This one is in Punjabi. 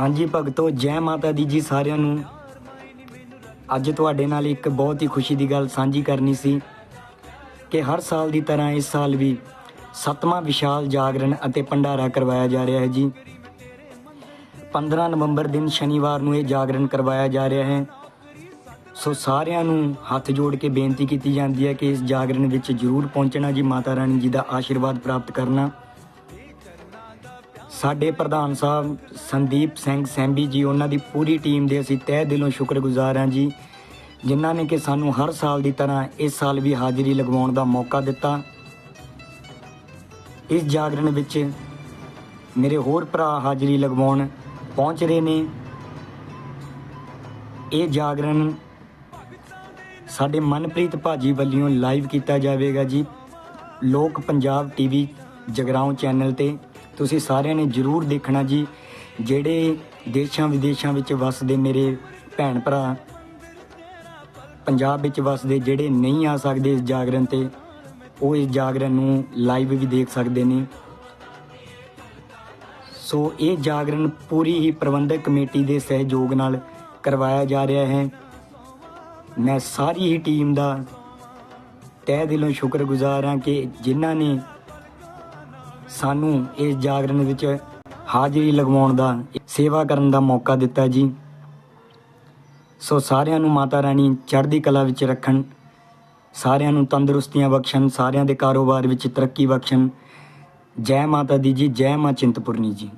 ਹਾਂਜੀ ਭਗਤੋ, ਜੈ ਮਾਤਾ ਦੀ ਜੀ ਸਾਰਿਆਂ ਨੂੰ। ਅੱਜ ਤੁਹਾਡੇ ਨਾਲ ਇੱਕ ਬਹੁਤ ਹੀ ਖੁਸ਼ੀ ਦੀ ਗੱਲ ਸਾਂਝੀ ਕਰਨੀ ਸੀ ਕਿ ਹਰ ਸਾਲ ਦੀ ਤਰ੍ਹਾਂ ਇਸ ਸਾਲ ਵੀ ਸੱਤਵਾਂ ਵਿਸ਼ਾਲ ਜਾਗਰਣ ਅਤੇ ਭੰਡਾਰਾ ਕਰਵਾਇਆ ਜਾ ਰਿਹਾ ਹੈ ਜੀ। 15 ਨਵੰਬਰ ਦਿਨ ਸ਼ਨੀਵਾਰ ਨੂੰ ਇਹ ਜਾਗਰਣ ਕਰਵਾਇਆ ਜਾ ਰਿਹਾ ਹੈ। ਸੋ ਸਾਰਿਆਂ ਨੂੰ ਹੱਥ ਜੋੜ ਕੇ ਬੇਨਤੀ ਕੀਤੀ ਜਾਂਦੀ ਹੈ ਕਿ ਇਸ ਜਾਗਰਣ ਵਿੱਚ ਜ਼ਰੂਰ ਪਹੁੰਚਣਾ ਜੀ, ਮਾਤਾ ਰਾਣੀ ਜੀ ਦਾ ਆਸ਼ੀਰਵਾਦ ਪ੍ਰਾਪਤ ਕਰਨਾ। ਸਾਡੇ ਪ੍ਰਧਾਨ ਸਾਹਿਬ ਸੰਦੀਪ ਸਿੰਘ ਸੈਂਬੀ ਜੀ, ਉਹਨਾਂ ਦੀ ਪੂਰੀ ਟੀਮ ਦੇ ਅਸੀਂ ਤਹਿ ਦਿਲੋਂ ਸ਼ੁਕਰਗੁਜ਼ਾਰ ਹਾਂ ਜੀ, ਜਿਨ੍ਹਾਂ ਨੇ ਕਿ ਸਾਨੂੰ ਹਰ ਸਾਲ ਦੀ ਤਰ੍ਹਾਂ ਇਸ ਸਾਲ ਵੀ ਹਾਜ਼ਰੀ ਲਗਵਾਉਣ ਦਾ ਮੌਕਾ ਦਿੱਤਾ। ਇਸ ਜਾਗਰਣ ਵਿੱਚ ਮੇਰੇ ਹੋਰ ਭਰਾ ਹਾਜ਼ਰੀ ਲਗਵਾਉਣ ਪਹੁੰਚ ਰਹੇ ਨੇ। ਇਹ ਜਾਗਰਣ ਸਾਡੇ ਮਨਪ੍ਰੀਤ ਭਾਜੀ ਵੱਲੋਂ ਲਾਈਵ ਕੀਤਾ ਜਾਵੇਗਾ ਜੀ, ਲੋਕ ਪੰਜਾਬ ਟੀਵੀ ਜਗਰਾਉਂ ਚੈਨਲ ਤੇ। ਤੁਸੀਂ ਸਾਰਿਆਂ ਨੇ ਜਰੂਰ ਦੇਖਣਾ ਜੀ, ਜਿਹੜੇ ਦੇਸ਼ਾਂ ਵਿਦੇਸ਼ਾਂ ਵਿੱਚ ਵੱਸਦੇ ਮੇਰੇ ਭੈਣ ਭਰਾ, ਪੰਜਾਬ ਵਿੱਚ ਵੱਸਦੇ ਜਿਹੜੇ ਨਹੀਂ ਆ ਸਕਦੇ ਇਸ ਜਾਗਰਣ ਤੇ, ਉਹ ਇਸ ਜਾਗਰਣ ਨੂੰ ਲਾਈਵ ਵੀ ਦੇਖ ਸਕਦੇ ਨੇ। ਸੋ ਇਹ ਜਾਗਰਣ ਪੂਰੀ ਹੀ ਪ੍ਰਬੰਧਕ ਕਮੇਟੀ ਦੇ ਸਹਿਯੋਗ ਨਾਲ ਕਰਵਾਇਆ ਜਾ ਰਿਹਾ ਹੈ। ਮੈਂ ਸਾਰੀ ਹੀ ਟੀਮ ਦਾ ਤਹਿ ਦਿਲੋਂ ਸ਼ੁਕਰਗੁਜ਼ਾਰ ਹਾਂ ਕਿ ਜਿਨ੍ਹਾਂ ਨੇ ਸਾਨੂੰ ਇਸ ਜਾਗਰਣ ਵਿੱਚ ਹਾਜ਼ਰੀ ਲਗਵਾਉਣ ਦਾ, ਸੇਵਾ ਕਰਨ ਦਾ ਮੌਕਾ ਦਿੱਤਾ ਜੀ। ਸੋ ਸਾਰਿਆਂ ਨੂੰ ਮਾਤਾ ਰਾਣੀ ਚੜ੍ਹਦੀ ਕਲਾ ਵਿੱਚ ਰੱਖਣ, ਸਾਰਿਆਂ ਨੂੰ ਤੰਦਰੁਸਤੀਆਂ ਬਖਸ਼ਣ, ਸਾਰਿਆਂ ਦੇ ਕਾਰੋਬਾਰ ਵਿੱਚ ਤਰੱਕੀ ਬਖਸ਼ਣ। ਜੈ ਮਾਤਾ ਦੀ ਜੀ, ਜੈ ਮਾਂ ਚਿੰਤਪੁਰਨੀ ਜੀ।